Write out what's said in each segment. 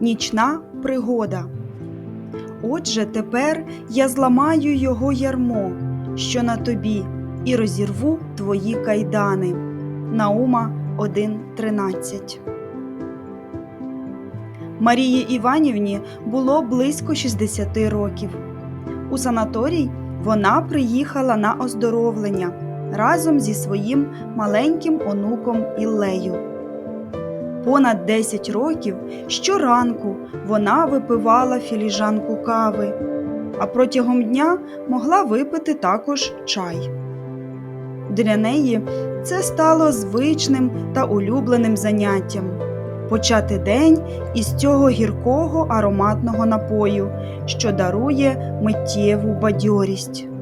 Нічна пригода. Отже, тепер я зламаю його ярмо, що на тобі, і розірву твої кайдани. Наума 1.13 Марії Іванівні було близько 60 років. У санаторій вона приїхала на оздоровлення разом зі своїм маленьким онуком Іллею. Понад 10 років щоранку вона випивала філіжанку кави, а протягом дня могла випити також чай. Для неї це стало звичним та улюбленим заняттям почати день із цього гіркого ароматного напою, що дарує миттєву бадьорість.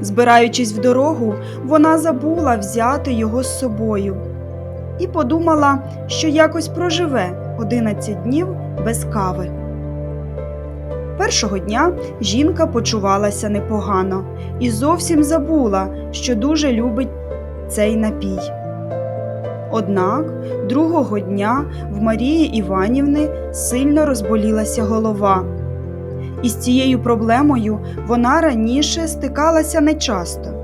Збираючись в дорогу, вона забула взяти його з собою і подумала, що якось проживе 11 днів без кави. Першого дня жінка почувалася непогано і зовсім забула, що дуже любить цей напій. Однак другого дня в Марії Іванівни сильно розболілася голова. І з цією проблемою вона раніше стикалася нечасто.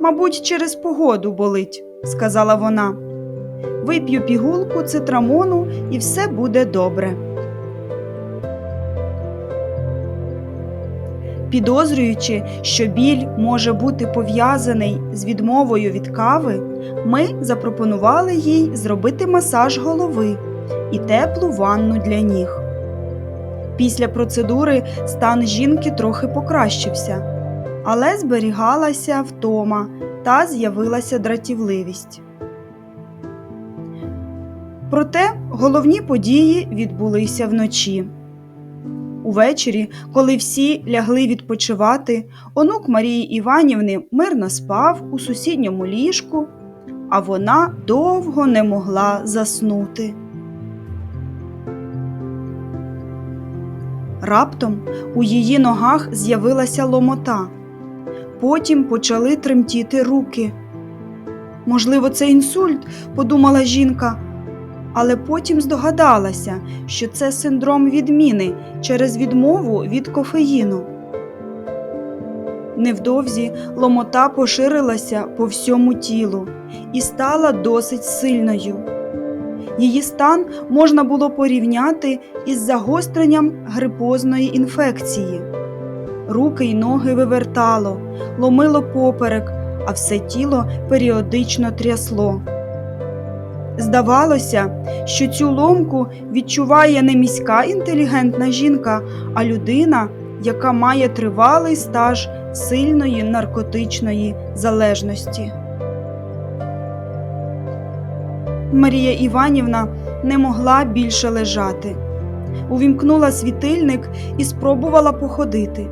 Мабуть, через погоду болить, сказала вона. Вип'ю пігулку цитрамону і все буде добре. Підозрюючи, що біль може бути пов'язаний з відмовою від кави, ми запропонували їй зробити масаж голови і теплу ванну для ніг. Після процедури стан жінки трохи покращився, але зберігалася втома та з'явилася дратівливість. Проте головні події відбулися вночі. Увечері, коли всі лягли відпочивати, онук Марії Іванівни мирно спав у сусідньому ліжку, а вона довго не могла заснути. Раптом у її ногах з'явилася ломота. Потім почали тремтіти руки. Можливо, це інсульт, подумала жінка, але потім здогадалася, що це синдром відміни через відмову від кофеїну. Невдовзі ломота поширилася по всьому тілу і стала досить сильною. Її стан можна було порівняти із загостренням грипозної інфекції. Руки й ноги вивертало, ломило поперек, а все тіло періодично трясло. Здавалося, що цю ломку відчуває не міська інтелігентна жінка, а людина, яка має тривалий стаж сильної наркотичної залежності. Марія Іванівна не могла більше лежати. Увімкнула світильник і спробувала походити.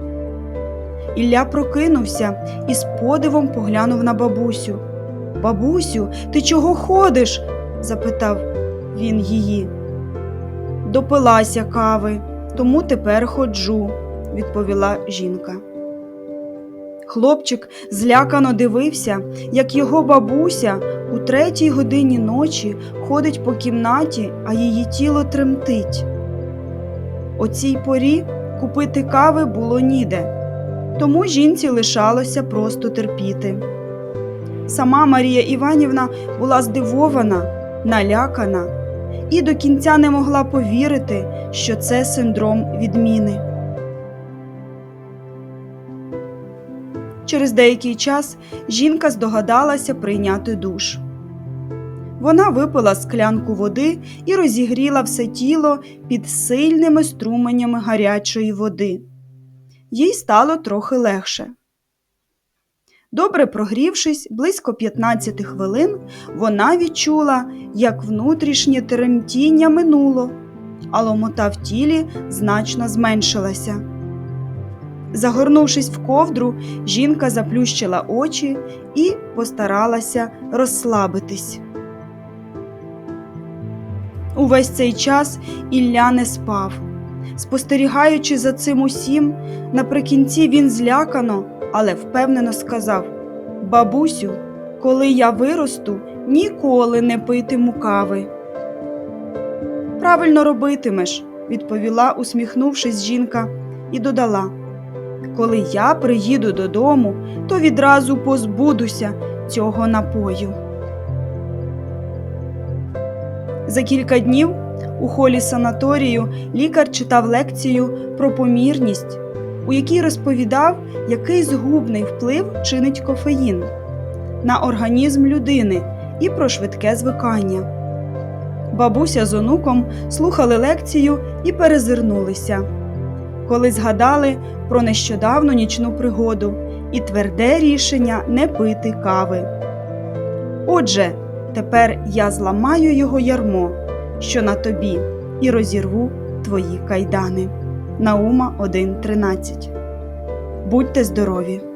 Ілля прокинувся і з подивом поглянув на бабусю. Бабусю, ти чого ходиш? запитав він її. Допилася кави, тому тепер ходжу, відповіла жінка. Хлопчик злякано дивився, як його бабуся у третій годині ночі ходить по кімнаті, а її тіло тремтить. О цій порі купити кави було ніде, тому жінці лишалося просто терпіти. Сама Марія Іванівна була здивована, налякана і до кінця не могла повірити, що це синдром відміни. Через деякий час жінка здогадалася прийняти душ. Вона випила склянку води і розігріла все тіло під сильними струменями гарячої води. Їй стало трохи легше. Добре прогрівшись, близько 15 хвилин, вона відчула, як внутрішнє тремтіння минуло, а ломота в тілі значно зменшилася. Загорнувшись в ковдру, жінка заплющила очі і постаралася розслабитись. Увесь цей час Ілля не спав. Спостерігаючи за цим усім, наприкінці він злякано, але впевнено сказав: Бабусю, коли я виросту, ніколи не питиму кави. Правильно робитимеш, відповіла, усміхнувшись жінка, і додала: Коли я приїду додому, то відразу позбудуся цього напою. За кілька днів у холі санаторію лікар читав лекцію про помірність, у якій розповідав, який згубний вплив чинить кофеїн на організм людини і про швидке звикання. Бабуся з онуком слухали лекцію і перезирнулися, коли згадали про нещодавну нічну пригоду і тверде рішення не пити кави. Отже, тепер я зламаю його ярмо, що на тобі, і розірву твої кайдани. Наума 1.13 Будьте здорові!